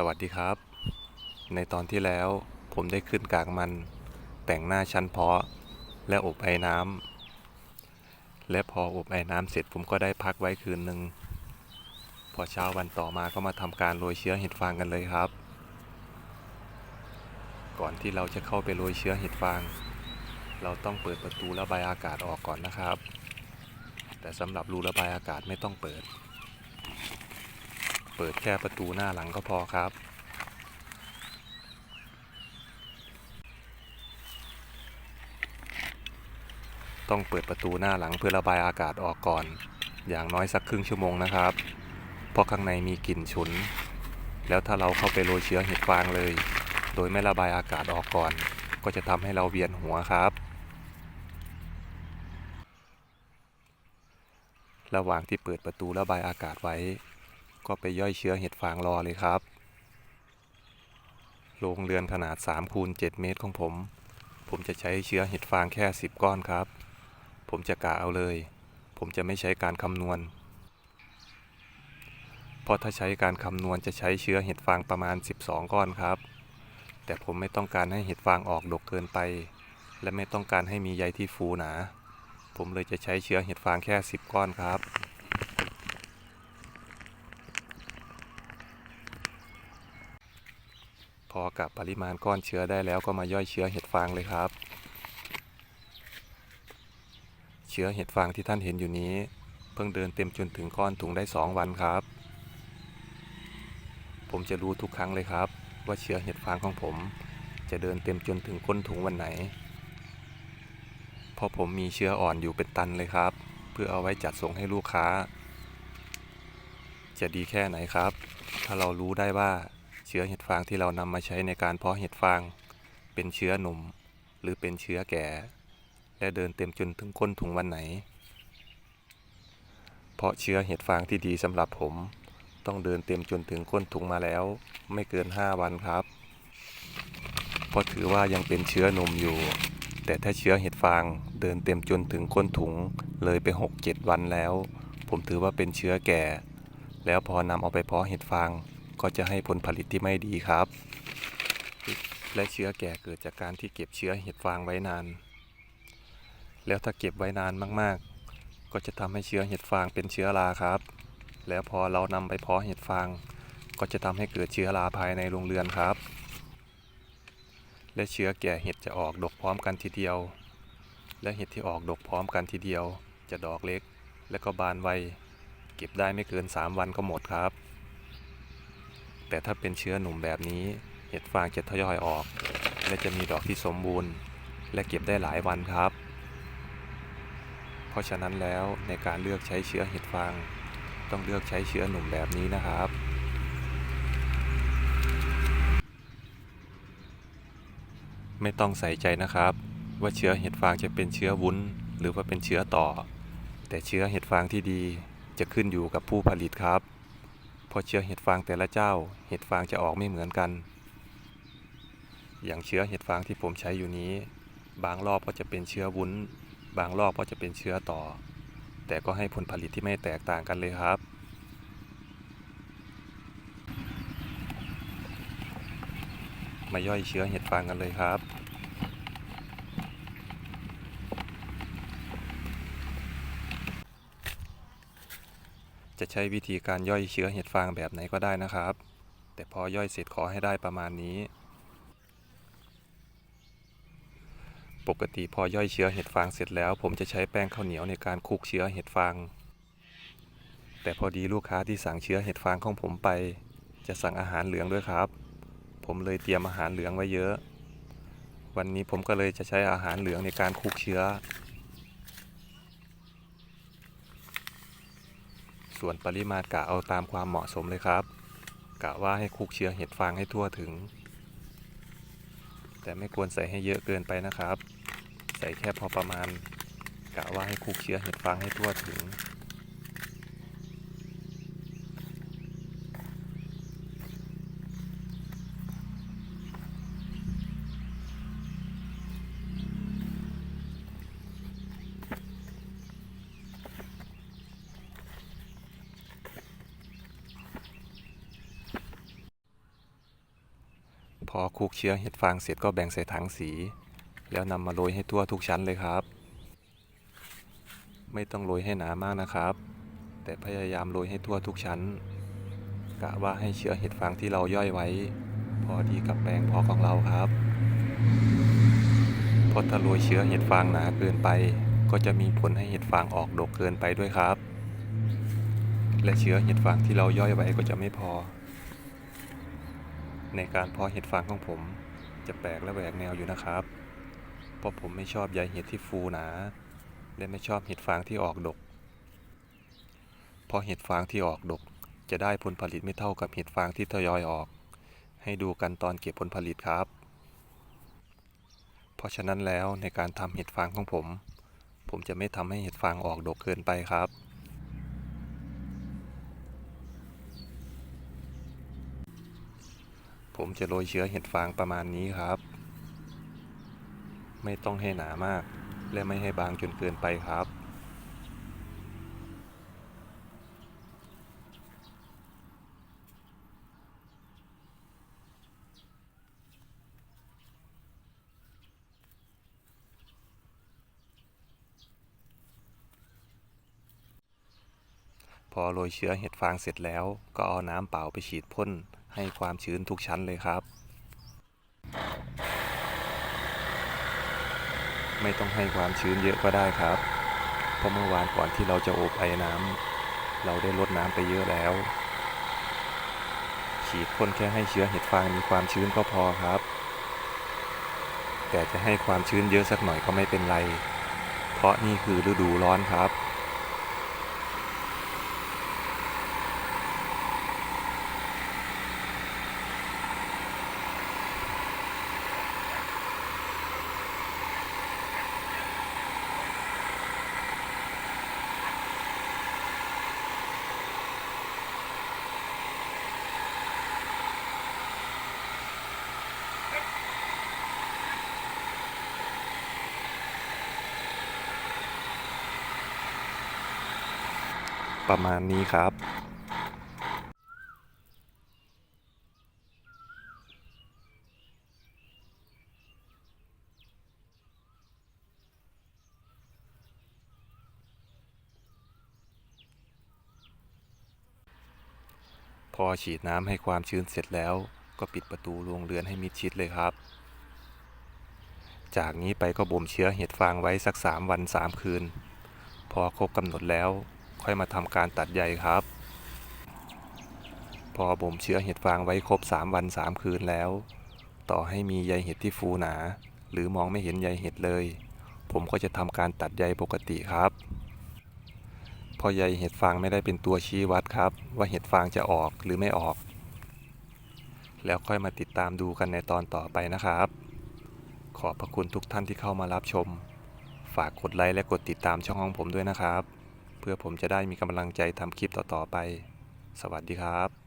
สวัสดีครับ ในตอนที่แล้วผมได้ขึ้นกากมัน แต่งหน้าชั้นเพาะ และอบไอ้น้ำและพออบไอ้น้ำเสร็จผมก็ได้พักไว้คืนหนึ่งพอเช้าวันต่อมาก็มาทำการโรยเชื้อเห็ดฟางกันเลยครับ ก่อนที่เราจะเข้าไปโรยเชื้อเห็ดฟาง เราต้องเปิดประตูระบายอากาศออกก่อนนะครับ แต่สำหรับรูระบายอากาศไม่ต้องเปิด เปิดแค่ประตูหน้าหลังก็พอครับ ต้องเปิดประตูหน้าหลังเพื่อระบายอากาศออกก่อน อย่างน้อยสักครึ่งชั่วโมงนะครับ เพราะข้างในมีกลิ่นฉุน แล้วถ้าเราเข้าไปโรยเชื้อเห็ดฟางเลย โดยไม่ระบายอากาศออกก่อน ก็จะทำให้เราเวียนหัวครับระหว่างที่เปิดประตูระบายอากาศไว้ ก็ไปย่อยเชื้อเห็ดฟางรอเลยครับ โรงเรือนขนาด3คูณ7เมตรของผม ผมจะใช้เชื้อเห็ดฟางแค่ 10 ก้อนครับ ผมจะกะเอาเลย ผมจะไม่ใช้การคำนวณ เพราะถ้าใช้การคำนวณจะใช้เชื้อเห็ดฟางประมาณ 12 ก้อนครับ แต่ผมไม่ต้องการให้เห็ดฟางออกดกเกินไป และไม่ต้องการให้มีใยที่ฟูหนา ผมเลยจะใช้เชื้อเห็ดฟางแค่ 10 ก้อนครับ อกับปริมาณก้อนเชื้อได้แล้วก็มาย่อยเชื้อเห็ดฟางเลยครับ เชื้อเห็ดฟางที่ท่านเห็นอยู่นี้ เพิ่งเดินเต็มจนถึงก้อนถุงได้ 2 วันครับ ผมจะรู้ทุกครั้งเลยครับ ว่าเชื้อเห็ดฟางของผม จะเดินเต็มจนถึงก้นถุงวันไหน เพราะผมมีเชื้ออ่อนอยู่เป็นตันเลยครับ เพื่อเอาไว้จัดส่งให้ลูกค้า จะดีแค่ไหนครับ ถ้าเรารู้ได้ว่า ชื้อเห็ดฟางที่เรานำมาใช้ในการเพาะเห็ดฟาง เป็นเชื้อหนุ่ม หรือเป็นเชื้อแก่ และเดินเต็มจนถึงก้นถุงวันไหน เพราะเชื้อเห็ดฟางที่ดีสำหรับผม ต้องเดินเต็มจนถึงก้นถุงมาแล้ว ไม่เกิน 5 วันครับ เพราะถือว่ายังเป็นเชื้อหนุ่มอยู่ แต่ถ้าเชื้อเห็ดฟางเดินเต็มจนถึงก้นถุงเลยไป 6-7 วันแล้ว ผมถือว่าเป็นเชื้อแก่ แล้วพอนำเอาไปเพาะเห็ดฟาง ก็จะให้ผลผลิตที่ไม่ดีครับ และเชื้อแก่เกิดจากการที่เก็บเชื้อเห็ดฟางไว้นาน แล้วถ้าเก็บไว้นานมากๆ ก็จะทำให้เชื้อเห็ดฟางเป็นเชื้อราครับ แล้วพอเรานำไปเพาะเห็ดฟาง ก็จะทำให้เกิดเชื้อราภายในโรงเรือนครับ และเชื้อแก่เห็ดจะออกดกพร้อมกันทีเดียว และเห็ดที่ออกดกพร้อมกันทีเดียว จะดอกเล็ก และก็บานไวเก็บได้ไม่เกิน 3 วันก็หมดครับ แต่ถ้าเป็นเชื้อหนุ่มแบบนี้ เห็ดฟางจะทยอยออก และจะมีดอกที่สมบูรณ์ และเก็บได้หลายวันครับ เพราะฉะนั้นแล้วในการเลือกใช้เชื้อเห็ดฟาง ต้องเลือกใช้เชื้อหนุ่มแบบนี้นะครับไม่ต้องใส่ใจนะครับ ว่าเชื้อเห็ดฟางจะเป็นเชื้อวุ้น หรือว่าเป็นเชื้อต่อ แต่เชื้อเห็ดฟางที่ดีจะขึ้นอยู่กับผู้ผลิตครับ พราะเชื้อเห็ดฟางแต่ละเจ้า เห็ดฟางจะออกไม่เหมือนกัน อย่างเชื้อเห็ดฟางที่ผมใช้อยู่นี้ บางรอบก็จะเป็นเชื้อวุ้น บางรอบก็จะเป็นเชื้อต่อ แต่ก็ให้ผลผลิตที่ไม่แตกต่างกันเลยครับมาย่อยเชื้อเห็ดฟางกันเลยครับ จะใช้วิธีการย่อยเชื้อเห็ดฟางแบบไหนก็ได้นะครับ แต่พอย่อยเสร็จขอให้ได้ประมาณนี้ ปกติพอย่อยเชื้อเห็ดฟางเสร็จแล้ว ผมจะใช้แป้งข้าวเหนียวในการคลุกเชื้อเห็ดฟาง แต่พอดีลูกค้าที่สั่งเชื้อเห็ดฟางของผมไป จะสั่งอาหารเหลืองด้วยครับ ผมเลยเตรียมอาหารเหลืองไว้เยอะ วันนี้ผมก็เลยจะใช้อาหารเหลืองในการคลุกเชื้อ ส่วนปริมาตรกะเอาตามความเหมาะสมเลยครับ กะว่าให้คลุกเชื้อเห็ดฟางให้ทั่วถึง แต่ไม่ควรใส่ให้เยอะเกินไปนะครับ ใส่แค่พอประมาณ กะว่าให้คลุกเชื้อเห็ดฟางให้ทั่วถึง พอคลุกเชื้อเห็ดฟางเสร็จก็แบ่งใส่ถังสี แล้วนำมาโรยให้ทั่วทุกชั้นเลยครับ ไม่ต้องโรยให้หนามากนะครับ แต่พยายามโรยให้ทั่วทุกชั้น กะว่าให้เชื้อเห็ดฟางที่เราย่อยไว้ พอดีกับแปลงพอของเราครับเพราะถ้าโรยเชื้อเห็ดฟางหนาเกินไป ก็จะมีผลให้เห็ดฟางออกดกเกินไปด้วยครับ และเชื้อเห็ดฟางที่เราย่อยไว้ก็จะไม่พอ ในการเพาะเห็ดฟางของผมจะแปลกและแหวกแนวอยู่นะครับ เพราะผมไม่ชอบใยเห็ดที่ฟูหนา และไม่ชอบเห็ดฟางที่ออกดก เพราะเห็ดฟางที่ออกดก จะได้ผลผลิตไม่เท่ากับเห็ดฟางที่ทยอยออก ให้ดูกันตอนเก็บผลผลิตครับ เพราะฉะนั้นแล้วในการทำเห็ดฟางของผม ผมจะไม่ทำให้เห็ดฟางออกดกเกินไปครับ ผมจะโรยเชื้อเห็ดฟางประมาณนี้ครับ ไม่ต้องให้หนามาก และไม่ให้บางจนเกินไปครับพอโรยเชื้อเห็ดฟางเสร็จแล้วก็เอาน้ำเปล่าไปฉีดพ่น ให้ความชื้นทุกชั้นเลยครับ ไม่ต้องให้ความชื้นเยอะก็ได้ครับ เพราะเมื่อวานก่อนที่เราจะอบไอ้น้ำเราได้ลดน้ำไปเยอะแล้ว ฉีดพ่นแค่ให้เชื้อเห็ดฟางมีความชื้นก็พอครับ แต่จะให้ความชื้นเยอะสักหน่อยก็ไม่เป็นไร เพราะนี่คือฤดูร้อนครับ ประมาณนี้ครับพอฉีดน้ำให้ความชื้นเสร็จแล้ว ก็ปิดประตูโรงเรือนให้มิดชิดเลยครับ จากนี้ไปก็บ่มเชื้อเห็ดฟางไว้สัก 3 วัน 3 คืน พอครบกำหนดแล้ว ค่อยมาทำการตัดใยครับ พอบ่มเชื้อเห็ดฟางไว้ครบ 3 วัน 3 คืนแล้ว ต่อให้มีใยเห็ดที่ฟูหนา หรือมองไม่เห็นใยเห็ดเลย ผมก็จะทำการตัดใยปกติครับพราะใยเห็ดฟางไม่ได้เป็นตัวชี้วัดครับ ว่าเห็ดฟางจะออกหรือไม่ออก แล้วค่อยมาติดตามดูกันในตอนต่อไปนะครับ ขอบพระคุณทุกท่านที่เข้ามารับชม ฝากกดไลค์และกดติดตามช่องของผมด้วยนะครับ เพื่อผมจะได้มีกำลังใจทำคลิปต่อๆไป สวัสดีครับ